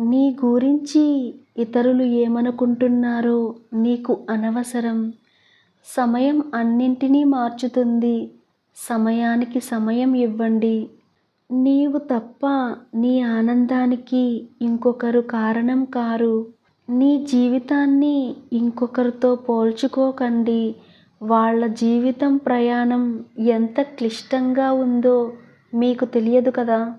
నీ గురించి ఇతరులు ఏమనుకుంటున్నారో నీకు అనవసరం. సమయం అన్నింటినీ మార్చుతుంది. సమయానికి సమయం ఇవ్వండి. నీవు తప్ప నీ ఆనందానికి ఇంకొకరు కారణం కారు. నీ జీవితాన్ని ఇంకొకరితో పోల్చుకోకండి. వాళ్ళ జీవితం ప్రయాణం ఎంత క్లిష్టంగా ఉందో మీకు తెలియదు కదా.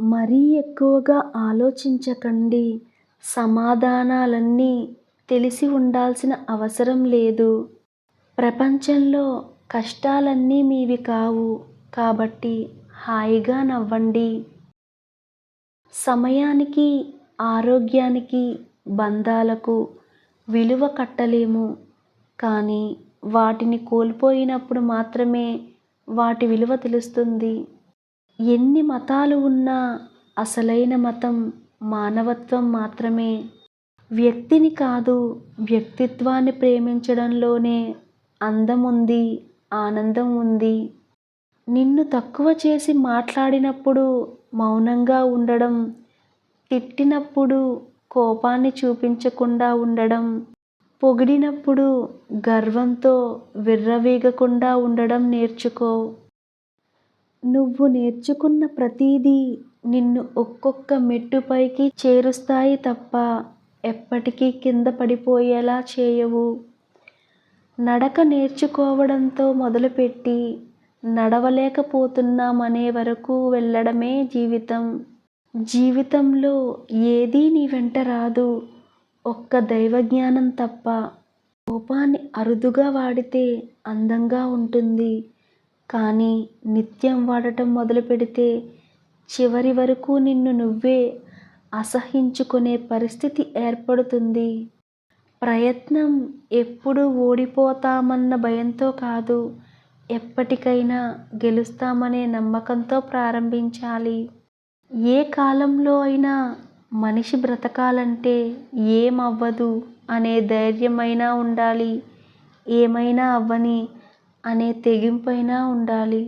మరీ ఎక్కువగా ఆలోచించకండి. సమాధానాలన్నీ తెలిసి ఉండాల్సిన అవసరం లేదు. ప్రపంచంలో కష్టాలన్నీ మీవి కావు. కాబట్టి హాయిగా నవ్వండి. సమయానికి ఆరోగ్యానికి బంధాలకు విలువ కట్టలేము. కానీ వాటిని కోల్పోయినప్పుడు మాత్రమే వాటి విలువ తెలుస్తుంది. ఎన్ని మతాలు ఉన్నా అసలైన మతం మానవత్వం మాత్రమే. వ్యక్తిని కాదు వ్యక్తిత్వాన్ని ప్రేమించడంలోనే అందం ఉంది ఆనందం ఉంది. నిన్ను తక్కువ చేసి మాట్లాడినప్పుడు మౌనంగా ఉండడం తిట్టినప్పుడు కోపాన్ని చూపించకుండా ఉండడం పొగిడినప్పుడు గర్వంతో విర్రవీగకుండా ఉండడం నేర్చుకో. నువ్వు నేర్చుకున్న ప్రతిదీ నిన్ను ఒక్కొక్క మెట్టుపైకి చేరుస్తాయి తప్ప ఎప్పటికీ కింద పడిపోయేలా చేయవు. నడక నేర్చుకోవడంతో మొదలుపెట్టి నడవలేకపోతున్నామనే వరకు వెళ్ళడమే జీవితం. జీవితంలో ఏదీ నీ వెంట రాదు. ఒక్క దైవజ్ఞానం తప్ప కోపాన్ని అరుదుగా వాడితే అందంగా ఉంటుంది. కానీ నిత్యం వాడటం మొదలు పెడితే చివరి వరకు నిన్ను నువ్వే అసహించుకునే పరిస్థితి ఏర్పడుతుంది. ప్రయత్నం ఎప్పుడు ఓడిపోతామన్న భయంతో కాదు ఎప్పటికైనా గెలుస్తామనే నమ్మకంతో ప్రారంభించాలి. ఏ కాలంలో అయినా మనిషి బ్రతకాలంటే ఏమవ్వదు అనే ధైర్యమైనా ఉండాలి. ఏమైనా అవ్వని అనే తెగింపైనా ఉండాలి.